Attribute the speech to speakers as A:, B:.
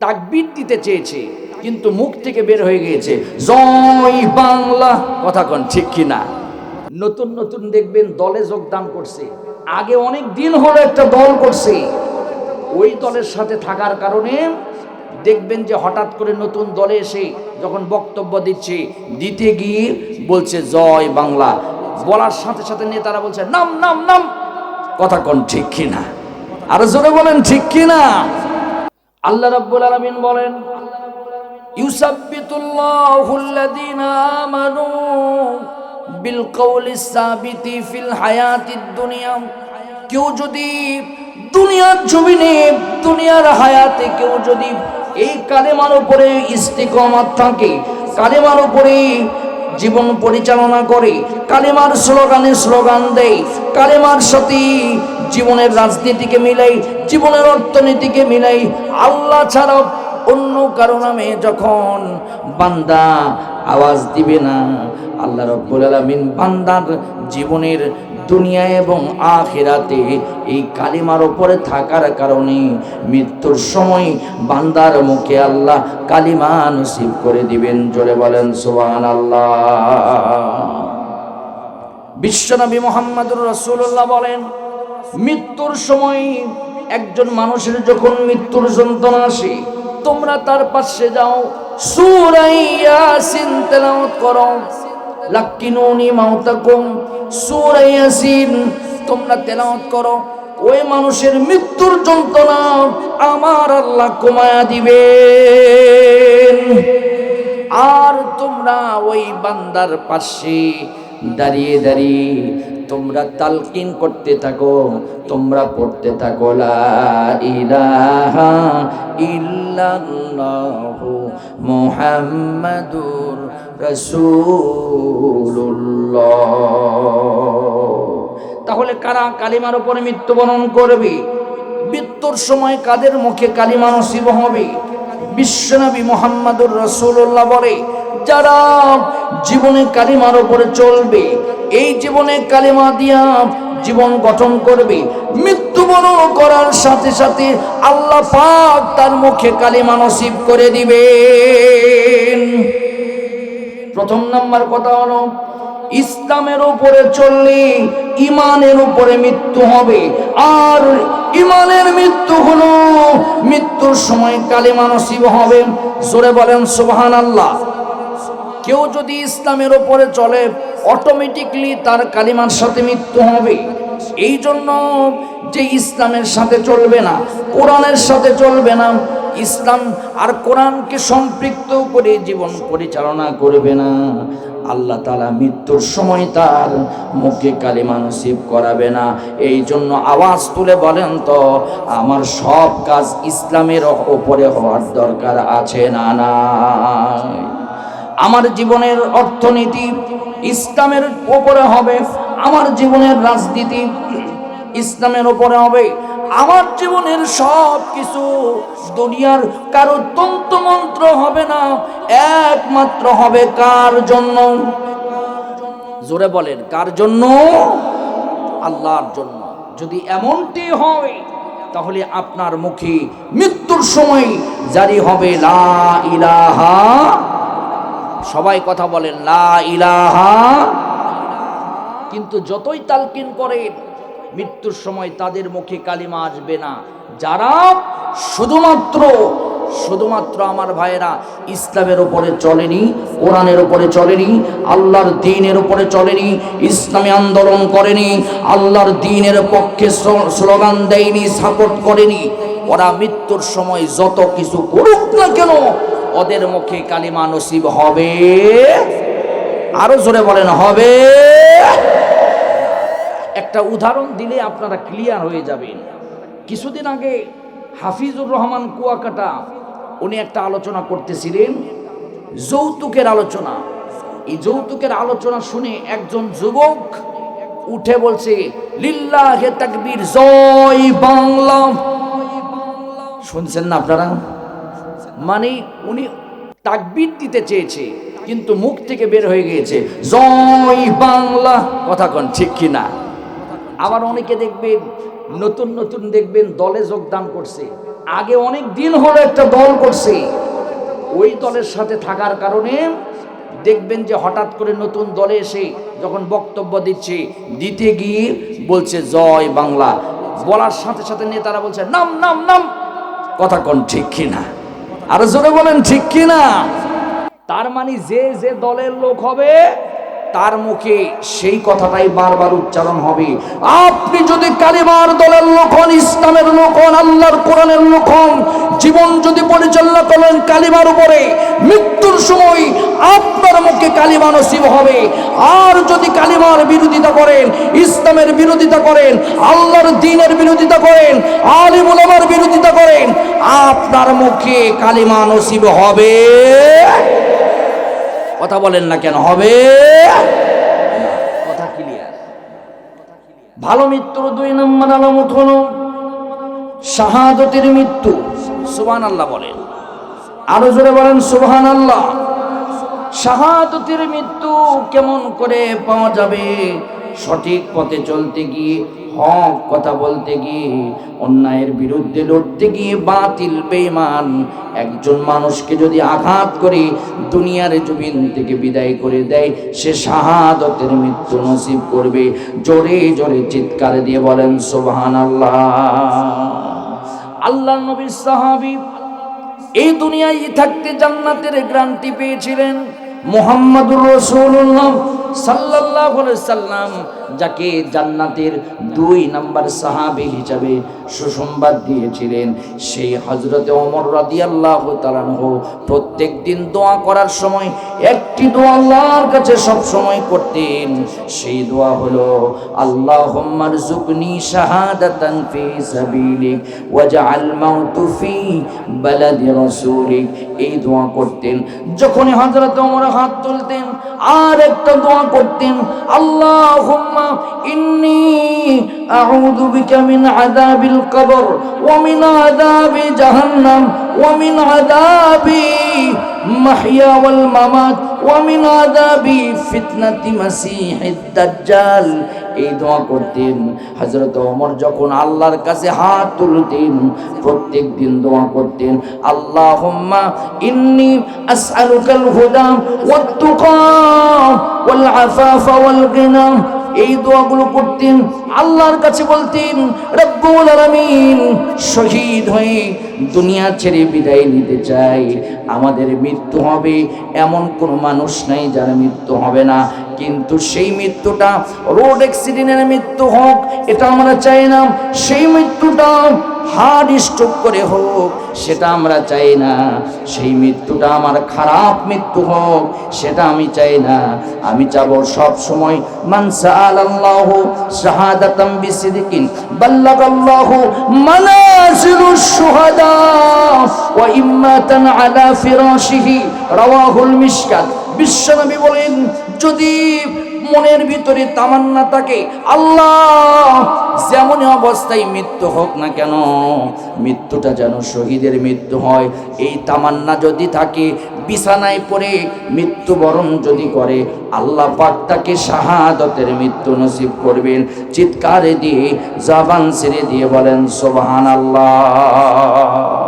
A: তাকবির দিতে চেয়েছে, কিন্তু মুখ থেকে বের হয়ে গিয়েছে, জয় বাংলা। কথা কন ঠিক কিনা নতুন নতুন দেখবেন দলে যোগদান করছে। আগে অনেক দিন হলো একটা দল করছে। ওই দলের সাথে থাকার কারণে দেখবেন যে হঠাৎ করে নতুন দলে এসে যখন বক্তব্য দিচ্ছে, দিতে গিয়ে বলছে জয় বাংলা। বলার সাথে সাথে নেতারা বলছে, নাম নাম নাম। কথা কন ঠিক কিনা আরও জোরে বলেন ঠিক কিনা আল্লাহ রাব্বুল আলামিন বলেন, ইউসাব্বিতুল্লাহু আল্লাযীনা আমানু বিল কওলিস সাবিতি ফিল হায়াতিদ দুনিয়া। কেউ যদি দুনিয়ার জমিনে, দুনিয়ার হায়াতে কেউ যদি এই কালেমার উপরে ইস্তিকমাত থাকে, কালেমার উপরে জীবন পরিচালনা করে। কালিমার স্লোগানে স্লোগান দেয় কালিমার সতী জীবনের রাজনীতিকে মিলাই, জীবনের অর্থনীতিকে মিলাই। আল্লাহ ছাড়া অন্য কারও নামে যখন বান্দা আওয়াজ দিবে না, আল্লাহ রব্বুল আলামিন বান্দার জীবনের দুনিয়া এবং আখিরাতে এই কালিমার ওপরে থাকার কারণে মৃত্যুর সময় বান্দার মুখে আল্লাহ কালিমা নসিব করে দিবেন। জোরে বলেন সোহান আল্লাহ বিশ্বনবী মোহাম্মদুর রসুল্লাহ বলেন, মৃত্যুর সময় একজন মানুষের যখন মৃত্যুর যন্ত্রণা আসে, তোমরা তার পাশে যাও সুরাইয়া তেলাওয়াত করো। লাক্কিনুনি মাউতাকুম সূরা ইয়াসিন। তোমরা তেলাওয়াত করো। ওই মানুষের মৃত্যুর যন্ত্রণা আমার আল্লাহ কমায়া দিবেন। আর তোমরা ওই বান্দার পাশে দাঁড়িয়ে দাঁড়িয়ে তোমরা তালকিন করতে থাকো, তোমরা পড়তে থাকো, লা রাসূলুল্লাহ। তাহলে কারা কালিমার উপরে মৃত্যুবরণ করবে? মৃত্যুর সময় কাদের মুখে কালিমা নসিব হবে? বিশ্বনবী মোহাম্মদুর রসুল্লাহ বলে যারা জীবনে কালিমার উপরে চলবে। এই জীবনে কালিমা দিয়া জীবন গঠন করবে। মৃত্যুবরণ করার সাথে সাথে আল্লাহ পাক তার মুখে কালিমা নসিব করে দিবেন। প্রথম নাম্বার কথা হলো, ইসলামের উপরে চললে ইমানের উপরে মৃত্যু হবে। আর ইমানের মৃত্যু হলো, মৃত্যুর সময় কালিমা নসিব হবে। জোরে বলেন সুবহান আল্লাহ কেউ যদি ইসলামের ওপরে চলে অটোমেটিকলি তার কালিমার সাথে মৃত্যু হবে। এই জন্য যে ইসলামের সাথে চলবে না, কোরআনের সাথে চলবে না, ইসলাম আর কোরআনকে সম্পৃক্ত করে জীবন পরিচালনা করবে না। আল্লাহ তালা মৃত্যুর সময় তার মুখে কালিমা নসিব করাবে না। এই জন্য আওয়াজ তুলে বলেন তো, আমার সব কাজ ইসলামের ওপরে হওয়ার দরকার আছে না না আমার জীবনের অর্থনীতি ইসলামের উপরে হবে, আমার জীবনের রাজনীতি ইসলামের উপরে হবে, আমার জীবনের সব কিছু দুনিয়ার কারও তন্ত্রমন্ত্র হবে না, একমাত্র হবে কার জন্য? জোরে বলেন, কার জন্য? আল্লাহর জন্য। যদি এমনটি হয়, তাহলে আপনার মুখে মৃত্যুর সময় জারি হবে লা ইলাহা সবাই কথা বলেন, লা ইলাহা কিন্তু যতই তালকিন করেন মৃত্যুর সময় তাদের মুখে কালিমা আসবে না। যারা শুধুমাত্র শুধুমাত্র আমার ভাইয়েরা ইসলামের উপরে চলেনি, কোরআনের উপরে চলেনি, আল্লাহর দিনের উপরে চলেনি, ইসলামী আন্দোলন করেনি, আল্লাহর দিনের পক্ষে স্লো- স্লোগান দেয়নি, সাপোর্ট করেনি, ওরা মৃত্যুর সময় যত কিছু করুক না কেন ওদের মুখে কালিমা নসিব হবে। আরও জোরে বলেন, হবে। একটা উদাহরণ দিলে আপনারা ক্লিয়ার হয়ে যাবেন। কিছুদিন আগে হাফিজুর রহমান কুয়াকাটা, উনি একটা আলোচনা করতেছিলেন। যৌতুকের আলোচনা। এই যৌতুকের আলোচনা শুনে একজন যুবক উঠে বলছে, লিল্লাহে তাকবীর, জয় বাংলা। শুনছেন না আপনারা? মানে উনি তাকবির দিতে চেয়েছে, কিন্তু মুখ থেকে বের হয়ে গিয়েছে, জয় বাংলা। কথা কন, ঠিক কি না? আবার অনেকে দেখবেন, নতুন নতুন দেখবেন দলে যোগদান করছে। আগে অনেক দিন হলো একটা দল করছে। ওই দলের সাথে থাকার কারণে দেখবেন যে হঠাৎ করে নতুন দলে এসে যখন বক্তব্য দিচ্ছে, দিতে গিয়ে বলছে, জয় বাংলা। বলার সাথে সাথে নেতারা বলছে, নাম নাম নাম। কথা কন, ঠিক কিনা আরও জোরে বলেন, ঠিক কিনা? তার মানে যে যে দলের লোক হবে, তার মুখে সেই কথাটাই বারবার উচ্চারণ হবে। আপনি যদি কালিমার দলের লোক হন, ইসলামের লোক হন, আল্লাহর কোরআনের লোক হন জীবন যদি পরিচালনা করেন কালিমার উপরে, মৃত্যুর সময় আপনার মুখে কালিমা নসিব হবে। আর যদি কালিমার বিরোধিতা করেন, ইসলামের বিরোধিতা করেন, আল্লাহর দিনের বিরোধিতা করেন, আলিমুল আমার বিরোধিতা করেন, আপনার মুখে কালিমা নসিব হবে। কথা বলেন না কেন, হবে? কথা ক্লিয়ার ভালো মৃত্যুর দুই নম্বর আলামত হলো, শাহাদতের মৃত্যু। সুবহান আল্লাহ বলেন। আরও জোরে বলেন সুবহান আল্লাহ শাহাদতের মৃত্যু কেমন করে পাওয়া যাবে? সঠিক পথে চলতে গিয়ে হক কথা বলতে গিয়ে অন্যায়ের বিরুদ্ধে লড়তে গিয়ে বাতিল বেমান একজন মানুষকে যদি আঘাত করে দুনিয়ার জমিন থেকে বিদায় করে দেয় সে শাহাদতের মৃত্যু নসিব করবে। জোরে জোরে চিৎকার দিয়ে বলেন সোবাহান আল্লাহ আল্লাহ নবী সাহাবি এই দুনিয়ায় থাকতে জান্নাতের গ্রান্টি পেয়েছিলেন মোহাম্মদুর রসুল্লাহ সাল্লাহ সাল্লাম যাকে জান্নাতের দুই নাম্বার সাহাবি হিসাবে সুসংবাদ দিয়েছিলেন, সেই হজরতে অমর রাদি আল্লাহ তালানহ প্রত্যেক দিন দোয়া করার সময় একটি দোয়া আল্লাহর কাছে সব সময় করতেন। সেই দোয়া হলো আল্লাহ হোম্মার জুকনি শাহাদাতান ফি সাবিলিক ওয়াজআল মাউতু ফি বালাদি রাসূলিক। এই দোয়া করতেন। যখনই হযরত ওমর হাত তুলতেন, আর একটা দোয়া করতেন, আল্লাহুম্মা ইন্নী আউযু বিকা মিন আযাবিল কবর ওয়া মিন আযাবি জাহান্নাম ওয়া মিন আযাবি মাহইয়া ওয়াল মামাত ওয়া মিন আযাবি ফিতনাতি মাসিহিদ দাজ্জাল। এই দোয়া করতেন। হজরত ওমর যখন আল্লাহর কাছে হাত তুলতেন, প্রত্যেক দিন দোয়া করতেন, আল্লাহুম্মা ইন্নি আসআলুকাল হুদা ওয়াত তুকা ওয়াল আফাফা ওয়াল গিনা এই দোয়াগুলো করতেন। আল্লাহর কাছে বলতেন, রব্বুল আলামিন শহীদ হয়ে দুনিয়া ছেড়ে বিদায় নিতে চাই। আমাদের মৃত্যু হবে এমন কোনো মানুষ নাই যার মৃত্যু হবে না। কিন্তু সেই মৃত্যুটা রোড অ্যাক্সিডেন্টের মৃত্যু হোক, এটা আমরা চাই না। সেই মৃত্যুটা হার্ট স্ট্রোক করে হোক, সেটা আমরা চাই না। সেই মৃত্যুটা আমার খারাপ মৃত্যু হোক, সেটা আমি চাই না। আমি চাবো সব সময় মানসা আল্লাহ শাহাদাতাম বিসিদিকিন, বাল্লাগাল্লাহু মানাজিলুশ শুহাদা, ওয়া ইম্মাতান আলা ফিরাশিহি রাওয়াহুল মিশকাত। বিশ্বনবী বলেন যদি মনের ভিতরে তামান্না থাকে, আল্লাহ যেমন অবস্থায় মৃত্যু হোক না কেন, মৃত্যুটা যেন শহীদের মৃত্যু হয়। এই তামান্না যদি থাকে, বিছানায় পড়ে মৃত্যুবরণ যদি করে, আল্লাহ পাক তাকে শাহাদতের মৃত্যু নসিব করবেন। চিৎকারে দিয়ে, জাবান ছেড়ে দিয়ে বলেন সোবাহান আল্লাহ